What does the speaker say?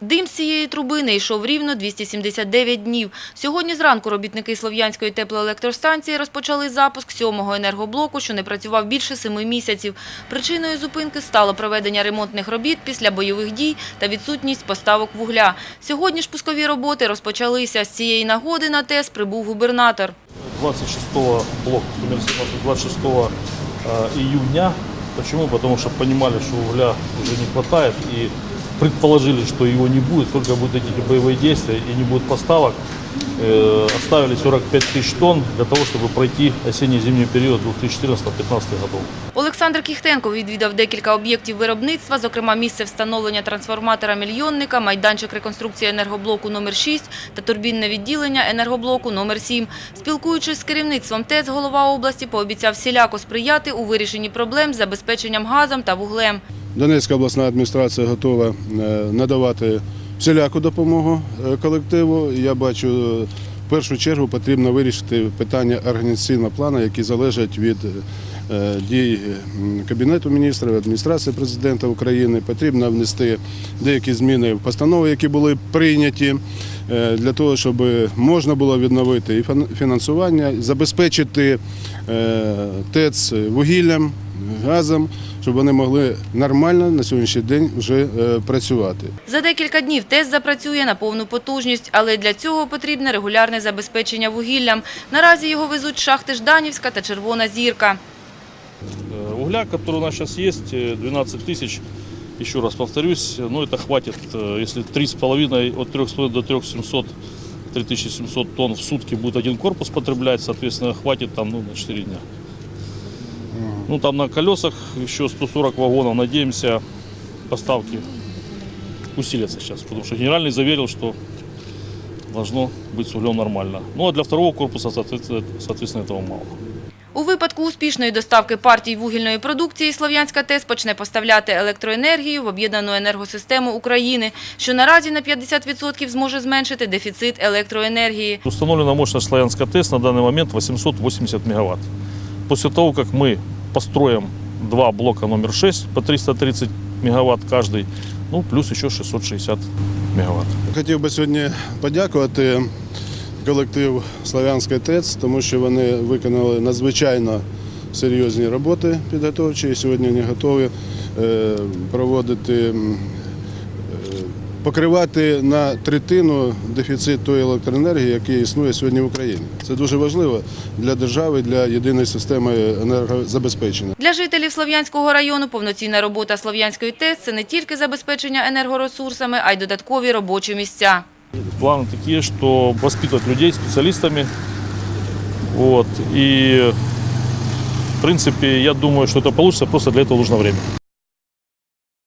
Дим з цієї труби не йшов рівно 279 днів. Сьогодні зранку робітники Слов'янської теплоелектростанції розпочали запуск сьомого енергоблоку, що не працював більше семи місяців. Причиною зупинки стало проведення ремонтних робіт після бойових дій та відсутність поставок вугля. Сьогодні ж пускові роботи розпочалися. З цієї нагоди на ТЕС прибув губернатор. 26 блок 26 э, июня. Почему? Потому что понимали, что угля уже не хватает и предположили, что его не будет, только будут эти боевые действия и не будет поставок. Э, Оставили 45 тысяч тонн для того, чтобы пройти осенне-зимний период 2014-2015 годов. Олександр Кіхтенко відвідав декілька об'єктів виробництва, зокрема місце встановлення трансформатора «Мільйонника», майданчик реконструкції енергоблоку номер 6 та турбінне відділення енергоблоку номер 7. Спілкуючись з керівництвом ТЕЦ, голова області пообіцяв всіляко сприяти у вирішенні проблем з забезпеченням газом та вуглем. Донецька обласна адміністрація готова е, надавати всіляку допомогу е, колективу. Я бачу, е, в першу чергу потрібно вирішити питання організаційного плану, які залежать від е, дій Кабінету міністрів, адміністрації президента України. Потрібно внести деякі зміни в постанови, які були прийняті. Для того, щоб можна було відновити і фін- фінансування, забезпечити ТЕЦ вугіллям, газом, щоб вони могли нормально на сьогоднішній день вже е, працювати. За декілька днів ТЕС запрацює на повну потужність, але для цього потрібне регулярне забезпечення вугіллям. Наразі його везуть з шахти Жданівська та Червона Зірка. Э, Угля, который у нас сейчас есть, э, 12 тысяч, еще раз повторюсь, ну это хватит, э, если 3,5, от 3,5 до 3700, 3700 тонн в сутки будет один корпус потреблять, соответственно, хватит там ну, на 4 дня. Ну там на колесах еще 140 вагонов, надеемся, поставки усилятся сейчас, потому что генеральный заверил, что должно быть с углем нормально. Ну а для второго корпуса, соответственно, соответственно этого мало. У випадку успішної доставки партій вугільної продукції Слов'янська ТЕС почне поставляти електроенергію в об'єднану енергосистему України, що наразі на 50% зможе зменшити дефіцит електроенергії. Установлена мощность Славянска ТЭС на данный момент 880 мегаватт. После того, как мы построим два блока номер 6 по 330 мегаватт каждый, ну плюс еще 660 мегаватт. Хотів би сьогодні подякувати колектив Славянської ТЕЦ, тому що вони виконали надзвичайно серйозні роботи підготовчі. І сьогодні вони готові е, проводити, покривати на третину дефіцит тої електроенергії, який існує сьогодні в Україні. Це дуже важливо для держави, для єдиної системи енергозабезпечення. Для жителів Слов'янського району повноцінна робота Слов'янської ТЕС – це не тільки забезпечення енергоресурсами, а й додаткові робочі місця. Планы такие, что воспитывать людей специалистами. Вот. И в принципе, я думаю, что это получится, просто для этого нужно время.